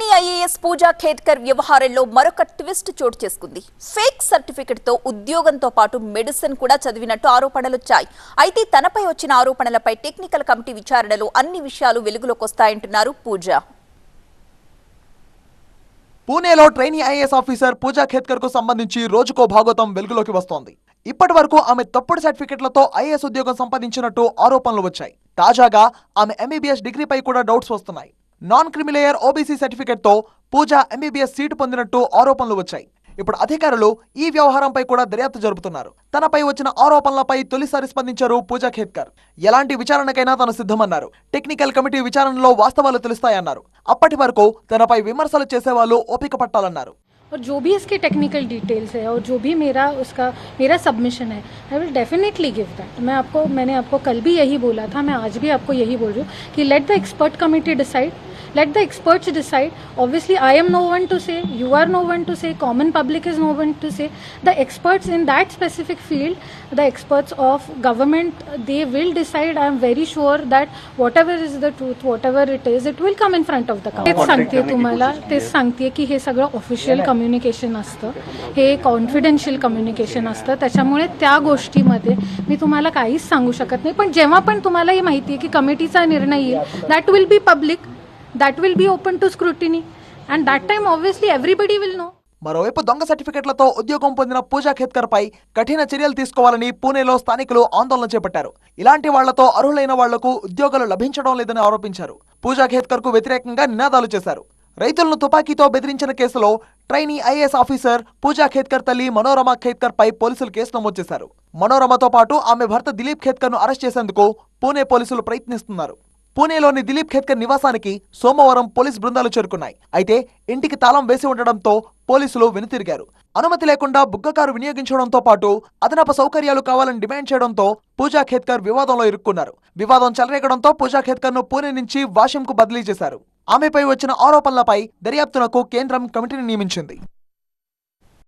Trainee IAS పూజా ఖేడ్కర్ వ్యవహారంలో మరొక twist చోటు చేసుకుంది. ఫేక్ సర్టిఫికెట్తో ఉద్యోగంతో పాటు మెడిసిన్ కూడా చదివినట్టు ఆరోపణలొచ్చాయి. అయితే తనపై వచ్చిన ఆరోపణలపై టెక్నికల్ కమిటీ విచారణలో అన్ని విషయాలు వెలుగులోకి వస్తాయంటున్నారు పూజ. పూణేలో ట్రైనీ ఐఏఎస్ ఆఫీసర్ పూజా ఖేత్కర్కు సంబంధించి రోజుకో భాగవతం వెలుగులోకి వస్తోంది. ఇప్పటి వరకు ఆమె తప్పుడు సర్టిఫికెట్లతో ఐఏఎస్ ఉద్యోగం సంపాదించినట్టు ఆరోపణలు వచ్చాయి. తాజాగా ఆమె ఎంబీబీఎస్ డిగ్రీపై కూడా డౌట్స్ వస్తున్నాయి. నాన్ క్రిమిలేయర్ ఓబీసీ సర్టిఫికెట్ తో పూజ ఎంబీబీఎస్ సీటు పొందినట్టు ఆరోపణలు వచ్చాయి ఇప్పుడు అధికారులు ఈ వ్యవహారంపై కూడా దర్యాప్తు జరుపుతున్నారు తనపై వచ్చిన ఆరోపణలపై తొలిసారి స్పందించారు పూజా ఖేత్కర్ ఎలాంటి విచారణకైనా తాను సిద్ధమన్నారు టెక్నికల్ కమిటీ విచారణలో వాస్తవాలు తెలుస్తాయన్నారు అప్పటి వరకు తనపై విమర్శలు చేసేవాళ్ళు ఓపిక పట్టాలన్నారు और जो भी इसके टेक्निकल डिटेल्स है और जो भी मेरा उसका मेरा सबमिशन है I will definitely give that मैं आपको मैंने आपको कल भी यही बोला था मैं आज भी आपको यही बोल रही हूँ कि let the expert committee decide let the experts decide obviously i am no one to say you are no one to say common public is no one to say the experts in that specific field the experts of government they will decide i am very sure that whatever is the truth whatever it is it will come in front of the country तेच सांगते तुम्हाला तेच सांगते की हे सगळं official communication असतं हे confidential communication असतं त्याच्यामुळे त्या गोष्टीमध्ये मी तुम्हाला काहीच सांगू शकत नाही पण जेव्हा पण तुम्हाला ही माहिती आहे की कमिटीचा निर्णय येईल that will be public that will be open to scrutiny and that time obviously everybody will know మరోవైపు దొంగ సర్టిఫికెట్లతో ఉద్యోగం పొందిన పూజా ఖేత్కర్ పై కఠిన చర్యలు తీసుకోవాలని పూణేలో స్థానికులు ఆందోళన చేపట్టారు. ఇలాంటి వాళ్ళతో అర్హులైన వాళ్ళకు ఉద్యోగాలు లభించడం లేదని ఆరోపించారు. పూజా ఖేత్కర్కు వ్యతిరేకంగా నినాదాలు చేశారు. రైతులను తుపాకీతో బెదిరించిన కేసులో trainee IAS officer Pooja Khedkar తల్లి మనోరమ ఖేత్కర్ పై పోలీసులు కేసు నమోదు చేశారు. మనోరమతో పాటు ఆమె భర్త దిలీప్ ఖేత్కర్ను అరెస్ట్ చేసేందుకు పూణే పోలీసులు ప్రయత్నిస్తున్నారు. పూణేలోని దిలీప్ ఖేత్కర్ నివాసానికి సోమవారం పోలీస్ బృందాలు చేరుకున్నాయి. అయితే ఇంటికి తాళం వేసి ఉండడంతో పోలీసులు వెనుతిరిగారు. అనుమతి లేకుండా బుగ్గకారు వినియోగించడంతో పాటు అదనపు సౌకర్యాలు కావాలని డిమాండ్ చేయడంతో పూజా ఖేత్కర్ వివాదంలో ఇరుక్కున్నారు. వివాదం చెలరేగడంతో పూజా ఖేత్కర్ను పూణే నుంచి వాషింకు బదిలీ చేశారు. ఆమెపై వచ్చిన ఆరోపణలపై దర్యాప్తునకు కేంద్రం కమిటీని నియమించింది.